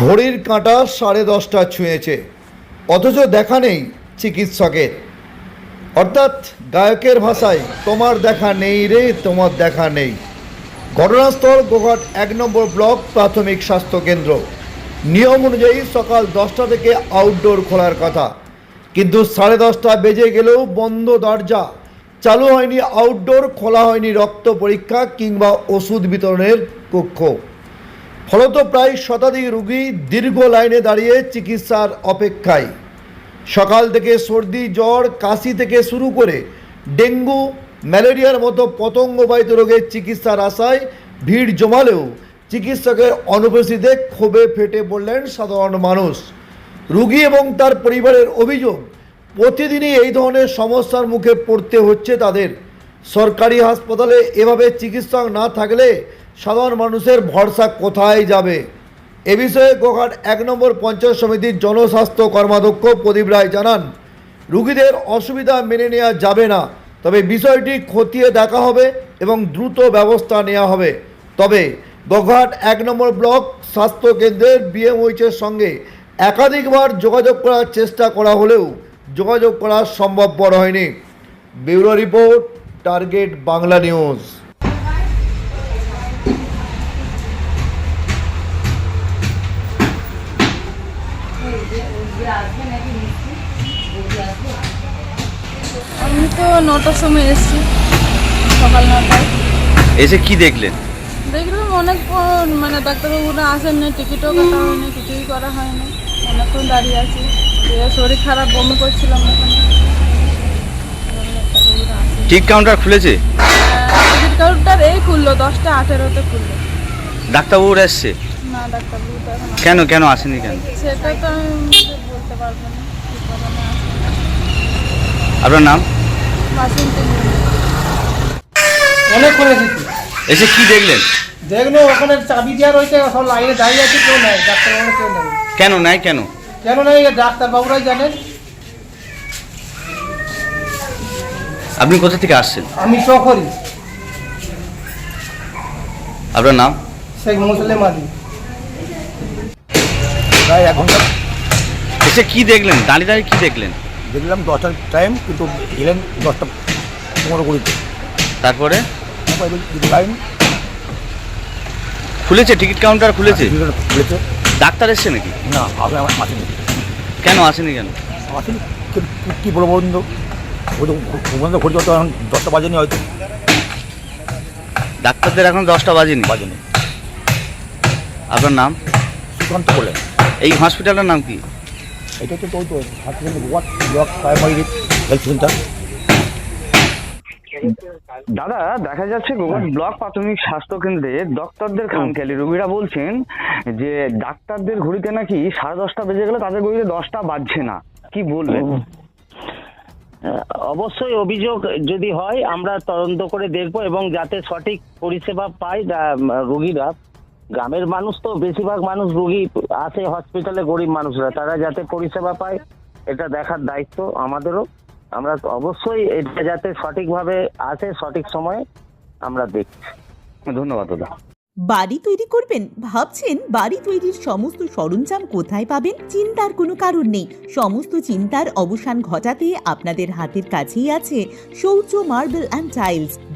ঘড়ির কাঁটা সাড়ে দশটা ছুঁয়েছে। অথচ দেখা নেই চিকিৎসকের। অর্থাৎ গায়কের ভাষায়, তোমার দেখা নেই রে, তোমার দেখা নেই। ঘটনাস্থল গোঘাট এক নম্বর ব্লক প্রাথমিক স্বাস্থ্য কেন্দ্র। নিয়ম অনুযায়ী সকাল দশটা থেকে আউটডোর খোলার কথা। কিন্তু সাড়ে দশটা বেজে গেলেও বন্ধ দরজা। চালু হয়নি আউটডোর খোলা হয়নি রক্ত পরীক্ষা কিংবা ওষুধ বিতরণের কক্ষ। ফলত প্রায় শতাধিক রুগী দীর্ঘ লাইনে দাঁড়িয়ে চিকিৎসার অপেক্ষায়। সকাল থেকে সর্দি, জ্বর, কাশি থেকে শুরু করে ডেঙ্গু, ম্যালেরিয়ার মতো পতঙ্গবাহিত রোগের চিকিৎসার আশায় ভিড় জমালেও চিকিৎসকের অনুপস্থিতিতে ক্ষোভে ফেটে পড়লেন সাধারণ মানুষ। রুগী এবং তার পরিবারের অভিযোগ, প্রতিদিনই এই ধরনের সমস্যার মুখে পড়তে হচ্ছে তাদের। সরকারি হাসপাতালে এভাবে চিকিৎসক না থাকলে সাধারণ মানুষের ভরসা কোথায় যাবে? এ বিষয়ে গোঘাট এক নম্বর পঞ্চায়েত সমিতির জনস্বাস্থ্য কর্মাধ্যক্ষ প্রদীপ রায় জানান, রুগীদের অসুবিধা মেনে নেওয়া যাবে না, তবে বিষয়টি খতিয়ে দেখা হবে এবং দ্রুত ব্যবস্থা নেওয়া হবে। তবে গোঘাট এক নম্বর ব্লক স্বাস্থ্য কেন্দ্রের বিএমওইচের সঙ্গে একাধিকবার যোগাযোগ করার চেষ্টা করা হলেও যোগাযোগ করা সম্ভবপর হয়নি। Bureau report, target Bangla news. তো নটার সময় এসেছি সকাল নটায়। এসে কি দেখলেন? দেখলাম অনেকক্ষণ মানে ডাক্তারবাবুরা আসেন না টিকিটও কাটা হয়নি কিছুই করা হয়নি অনেকক্ষণ দাঁড়িয়ে আছি। শরীর খারাপ বমি করছিলাম ডাক্তারবাবুরা কাউন্টার খুলেছে? টিকিট কাউন্টার এই খুললো দশটা আঠেরোতে খুললো। ডাক্তারবাবুরা এসছে? না ডাক্তারবাবু তো এখন আসেনি। কেন কেন আসেনি কেন? সেটা তো আমি বলতে পারব না। আপনার নাম। অনেক করে এসেছি। এসে কি দেখলেন? দেখল ওখানে চাবি দেওয়া রয়েছে সব লাইনে দাঁড়িয়ে আছে কেউ নাই ডাক্তারবাবু কেউ নেই। কেন নাই কেন? কেন নাই ডাক্তারবাবুরাই জানেন। আপনি কোথা থেকে আসছেন? আমি চকরি আপনার নাম? শেখ মুসলিম আলী। প্রায় এক ঘণ্টা। এসে কি দেখলেন? দাঁড়িয়ে দাঁড়িয়ে কি দেখলেন? দেখলাম দশটার টাইম কিন্তু এলেন দশটা পনেরো কুড়িতে। তারপরে? লাইন খুলেছে? টিকিট কাউন্টার খুলেছে? খুলেছে। ডাক্তার এসছে নাকি? না আগে আমার আসেনি। কেন আসেনি কেন? আসেনি। কি- বলব বলুন তো? ওই তো ওখানে ঘড়ি তো এখন দশটা বাজেনি হয়তো। ডাক্তারদের এখন দশটা বাজেনি? বাজেনি। আপনার নাম? সুকান্ত বলে। এই হসপিটালের নাম কি? এটা তো ব্লক প্রাইমারি হেলথ সেন্টার দাদা দেখা যাচ্ছে গোঘাট ব্লক প্রাথমিক স্বাস্থ্য কেন্দ্রে ডক্টরদের খামখেয়ালি। রোগীরা বলছেন যে ডাক্তারদের ঘড়িতে নাকি সাড়ে দশটা বেজে গেলে তাদের ঘড়িতে দশটা বাজছে না। কি বলবেন? অবশ্যই অভিযোগ যদি হয় আমরা তদন্ত করে দেখব এবং যাতে সঠিক পরিষেবা পায় রোগীরা। গ্রামের মানুষ তো বেশিরভাগ মানুষ রুগী আসে হসপিটালে গরিব মানুষরা। তারা যাতে পরিষেবা পায়, এটা দেখার দায়িত্ব আমাদেরও। আমরা অবশ্যই এটা যাতে সঠিকভাবে আসে, সঠিক সময়ে আমরা দেখছি। ধন্যবাদ, দাদা। বাড়ি তৈরি করবেন? ভাবছেন বাড়ি তৈরির সমস্ত সরঞ্জাম কোথায় পাবেন? চিন্তার কোনো কারণ নেই। সমস্ত চিন্তার অবসান ঘটাতে আপনাদের হাতের কাছেই আছে শৌচ, মার্বেল অ্যান্ড টাইলস